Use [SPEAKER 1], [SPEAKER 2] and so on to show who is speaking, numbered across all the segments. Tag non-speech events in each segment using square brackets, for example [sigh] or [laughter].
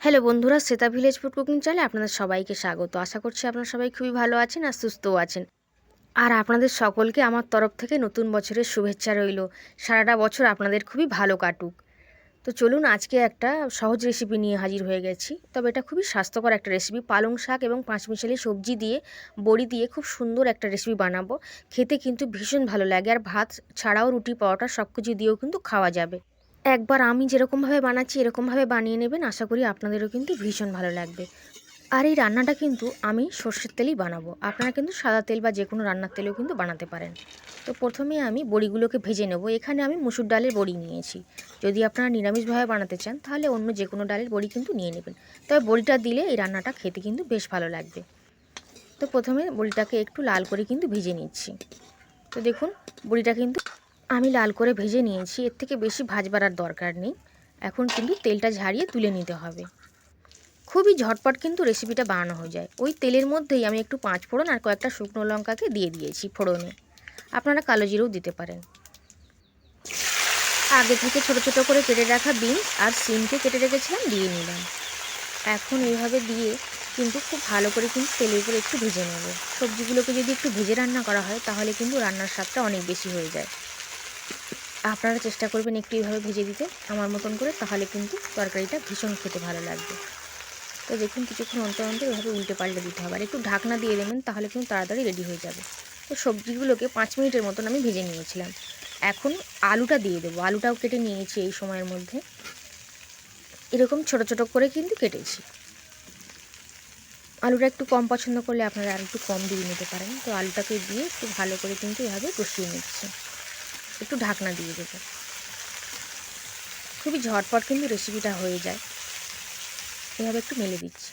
[SPEAKER 1] Hello বন্ধুরা, Shweta village food cooking চ্যানেলে আপনাদের সবাইকে স্বাগত। আশা করছি আপনারা সবাই খুবই ভালো আছেন আর সুস্থও আছেন। আর আপনাদের সকলকে আমার তরফ থেকে নতুন বছরের শুভেচ্ছা রইল। সারাটা বছর আপনাদের খুবই ভালো কাটুক। তো চলুন, আজকে একটা সহজ রেসিপি নিয়ে হাজির হয়ে গেছি। তবে এটা খুবই স্বাস্থ্যকর একটা রেসিপি পালং শাক এবং পাঁচমিশালি সবজি দিয়ে, বড়ি দিয়ে খুব সুন্দর একটা রেসিপি বানাবো। খেতে কিন্তু ভীষণ ভালো লাগে। আর ভাত ছাড়াও রুটি, পরোটা সব কিছু দিয়েও কিন্তু খাওয়া যাবে। একবার আমি যেরকমভাবে বানাচ্ছি, এরকমভাবে বানিয়ে নেবেন। আশা করি আপনাদেরও কিন্তু ভীষণ ভালো লাগবে। আর এই রান্নাটা কিন্তু আমি সর্ষের তেলেই বানাবো। আপনারা কিন্তু সাদা তেল বা যে কোনো রান্নার তেলেও কিন্তু বানাতে পারেন। তো প্রথমে আমি বড়িগুলোকে ভেজে নেব। এখানে আমি মুসুর ডালের বড়ি নিয়েছি। যদি আপনারা নিরামিষভাবে বানাতে চান, তাহলে অন্য যে কোনো ডালের বড়ি কিন্তু নিয়ে নেবেন। তবে বড়িটা দিলে এই রান্নাটা খেতে কিন্তু বেশ ভালো লাগবে। তো প্রথমে বড়িটাকে একটু লাল করে কিন্তু ভেজে নিচ্ছি। তো দেখুন, বড়িটা কিন্তু আমি লাল করে ভেজে নিয়েছি। এর থেকে বেশি ভাজবার আর দরকার নেই। এখন কিন্তু তেলটা ঝারিয়ে তুলে নিতে হবে। খুবই ঝটপট কিন্তু রেসিপিটা বানানো হয়ে যায়। ওই তেলের মধ্যেই আমি একটু পাঁচ ফোড়ন আর কয়েকটা শুকনো লঙ্কাকে দিয়ে দিয়েছি ফোড়নে। আপনারা কালো জিরেও দিতে পারেন। আগে থেকে ছোট ছোট করে কেটে রাখা বিনস আর সিমকে কেটে রেখেছিলাম, দিয়ে নিলাম। এখন এইভাবে দিয়ে কিন্তু খুব ভালো করে কিন্তু তেলের উপরে একটু ভেজে নেব। সবজিগুলোকে যদি একটু ভেজে রান্না করা হয়, তাহলে কিন্তু রান্নার স্বাদটা অনেক বেশি হয়ে যায়। আপনারা চেষ্টা করবেন একটু এইভাবে ভেজে দিতে আমার মতন করে, তাহলে কিন্তু তরকারিটা ভীষণ খেতে ভালো লাগবে। তো দেখুন কিছুক্ষণ অন্তর অন্তর এভাবে উল্টে পাল্টে দিতে হবে। আর একটু ঢাকনা দিয়ে দেবেন, তাহলে কিন্তু তাড়াতাড়ি রেডি হয়ে যাবে। তো সবজিগুলোকে পাঁচ মিনিটের মতন আমি ভেজে নিয়েছিলাম। এখন আলুটা দিয়ে দেবো। আলুটাও কেটে নিয়েছি এই সময়ের মধ্যে। এরকম ছোট ছোট করে কিন্তু কেটেছি। আলুটা একটু কম পছন্দ করলে আপনারা আর একটু কম দিয়ে নিতে পারেন। তো আলুটাকে দিয়ে একটু ভালো করে কিন্তু এভাবে কষিয়ে নিচ্ছি। একটু ঢাকনা দিয়ে দেবো। খুবই ঝটপট কিন্তু রেসিপিটা হয়ে যায়। এভাবে একটু মেলে দিচ্ছি।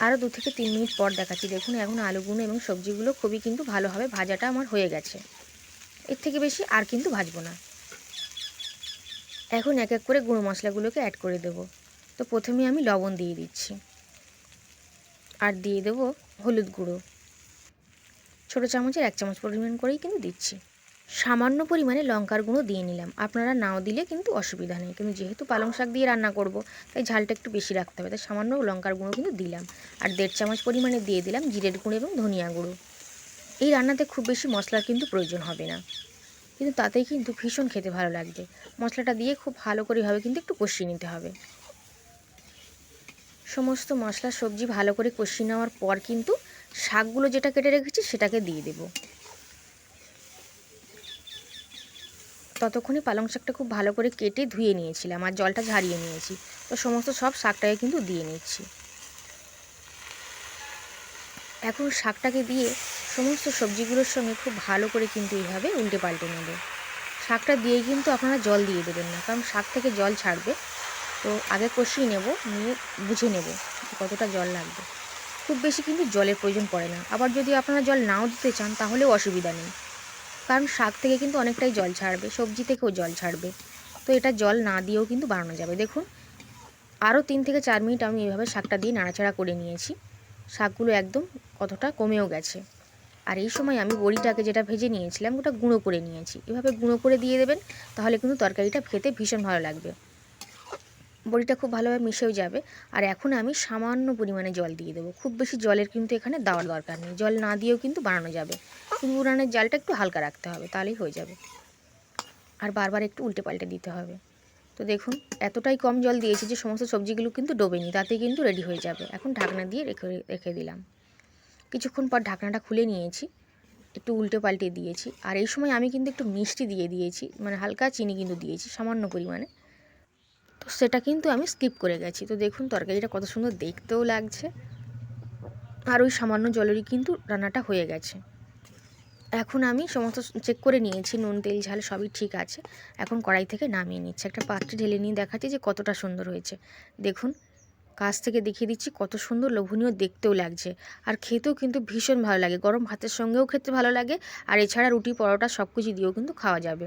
[SPEAKER 1] আরও দু থেকে তিন মিনিট পর দেখাচ্ছি। দেখুন, এখন আলুগুলো এবং সবজিগুলো খুবই কিন্তু ভালোভাবে ভাজাটা আমার হয়ে গেছে। এর থেকে বেশি আর কিন্তু ভাজবো না। এখন এক এক করে গুঁড়ো মশলাগুলোকে অ্যাড করে দেব। তো প্রথমে আমি লবণ দিয়ে দিচ্ছি। আর দিয়ে দেব হলুদ গুঁড়ো। ছোটো চামচের এক চামচ পরিমাণ করেই কিন্তু দিচ্ছি। সামান্য পরিমাণে লঙ্কার গুঁড়ো দিয়ে নিলাম। আপনারা নাও দিলে কিন্তু অসুবিধা নেই। কিন্তু যেহেতু পালং শাক দিয়ে রান্না করব, তাই ঝালটা একটু বেশি রাখতে হবে। তাই সামান্য লঙ্কার গুঁড়ো কিন্তু দিলাম। আর দেড় চামচ পরিমাণে দিয়ে দিলাম জিরের গুঁড়ো এবং ধনিয়া গুঁড়ো। এই রান্নাতে খুব বেশি মশলার কিন্তু প্রয়োজন হবে না। কিন্তু তাতেই কিন্তু ভীষণ খেতে ভালো লাগবে। মশলাটা দিয়ে খুব ভালো করে হবে কিন্তু একটু কষিয়ে নিতে হবে। সমস্ত মশলা, সবজি ভালো করে কষিয়ে নেওয়ার পর কিন্তু শাকগুলো যেটা কেটে রেখেছি সেটাকে দিয়ে দেবো। ততক্ষণে পালং শাকটা খুব ভালো করে কেটে ধুয়ে নিয়েছিলাম আর জলটা ঝারিয়ে নিয়েছি। তো সমস্ত সব শাকটাকে কিন্তু দিয়ে নিচ্ছি। এখন শাকটাকে দিয়ে সমস্ত সবজিগুলোর সঙ্গে খুব ভালো করে কিন্তু এইভাবে উল্টে পাল্টে নেব। শাকটা দিয়েই কিন্তু আপনারা জল দিয়ে দেবেন না, কারণ শাক থেকে জল ছাড়বে। তো আগে কষিয়ে নেব, নিয়ে বুঝে নেব কতটা জল লাগবে। খুব বেশি কিন্তু জলের প্রয়োজন পড়ে না। আবার যদি আপনারা জল নাও দিতে চান তাহলেও অসুবিধা নেই। কারণ শাক থেকে কিন্তু অনেকটাই জল ছাড়বে, সবজি থেকেও জল ছাড়বে। তো এটা জল না দিয়েও কিন্তু বানানো যাবে। দেখুন, আরও তিন থেকে চার মিনিট আমি এভাবে শাকটা দিয়ে নাড়াচাড়া করে নিয়েছি। শাকগুলো একদম কতটা কমেও গেছে। আর এই সময় আমি বড়িটাকে যেটা ভেজে নিয়েছিলাম, ওটা গুঁড়ো করে নিয়েছি। এভাবে গুঁড়ো করে দিয়ে দেবেন, তাহলে কিন্তু তরকারিটা খেতে ভীষণ ভালো লাগবে। বড়িটা খুব ভালোভাবে মিশেও যাবে। আর এখন আমি সামান্য পরিমাণে জল দিয়ে দেবো। খুব বেশি জলের কিন্তু এখানে দেওয়ার দরকার নেই। জল না দিয়েও কিন্তু বানানো যাবে। শুধু উড়ানের জালটা একটু হালকা রাখতে হবে, তাহলেই হয়ে যাবে। আর বারবার একটু উল্টে পাল্টে দিতে হবে। তো দেখুন, এতটাই কম জল দিয়েছি যে সমস্ত সবজিগুলো কিন্তু ডোবেনি, তাতে কিন্তু রেডি হয়ে যাবে। এখন ঢাকনা দিয়ে রেখে রেখে দিলাম। কিছুক্ষণ পর ঢাকনাটা খুলে নিয়েছি, একটু উল্টে পাল্টে দিয়েছি। আর এই সময় আমি কিন্তু একটু মিষ্টি দিয়ে দিয়েছি মানে হালকা চিনি কিন্তু দিয়েছি, সামান্য পরিমাণে। তো সেটা কিন্তু আমি স্কিপ করে গেছি। তো দেখুন, তরকারিটা কত সুন্দর দেখতেও লাগছে। আর ওই সামান্য জলেরই কিন্তু রান্নাটা হয়ে গেছে। এখন আমি সমস্ত চেক করে নিয়েছি, নুন, তেল, ঝাল সবই ঠিক আছে। এখন কড়াই থেকে নামিয়ে নিচ্ছি। একটা পাত্রে ঢেলে নিয়ে দেখাচ্ছি যে কতটা সুন্দর হয়েছে। দেখুন, কাছ থেকে দেখিয়ে দিচ্ছি কত সুন্দর লোভনীয় দেখতেও লাগছে। আর খেতেও কিন্তু ভীষণ ভালো লাগে। গরম ভাতের সঙ্গেও খেতে ভালো লাগে। আর এছাড়া রুটি, পরোটা সব কিছু দিয়েও কিন্তু খাওয়া যাবে।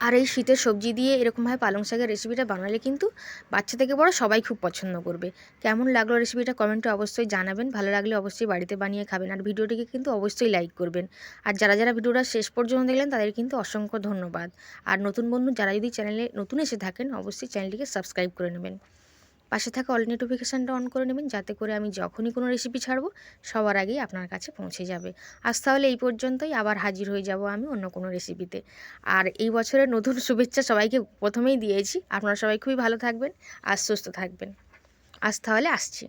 [SPEAKER 1] আর এই শীতের সবজি দিয়ে এরকমভাবে পালং শাকের রেসিপিটা বানালে কিন্তু বাচ্চা থেকে বড় সবাই খুব পছন্দ করবে। কেমন লাগল রেসিপিটা কমেন্টে অবশ্যই জানাবেন। ভালো লাগলে অবশ্যই বাড়িতে বানিয়ে খাবেন। আর ভিডিওটিকে কিন্তু অবশ্যই লাইক করবেন। আর যারা যারা ভিডিওটা শেষ পর্যন্ত দেখলেন, তাদের কিন্তু অসংখ্য ধন্যবাদ। আর নতুন বন্ধু, যারা যদি চ্যানেলে নতুন এসে থাকেন, অবশ্যই চ্যানেলটিকে সাবস্ক্রাইব করে নেবেন। পাশে থাকা অল নোটিফিকেশানটা অন করে নেবেন, যাতে করে আমি যখনই কোনো রেসিপি ছাড়বো, সবার আগেই আপনার কাছে পৌঁছে যাবে। আজ তাহলে এই পর্যন্তই, আবার হাজির হয়ে যাব আমি অন্য কোনো রেসিপিতে আর এই বছরের নতুন [laughs] শুভেচ্ছা সবাইকে প্রথমেই দিয়েছি। আপনারা সবাই খুবই ভালো থাকবেন, আর সুস্থ থাকবেন। আজ তাহলে আসছি।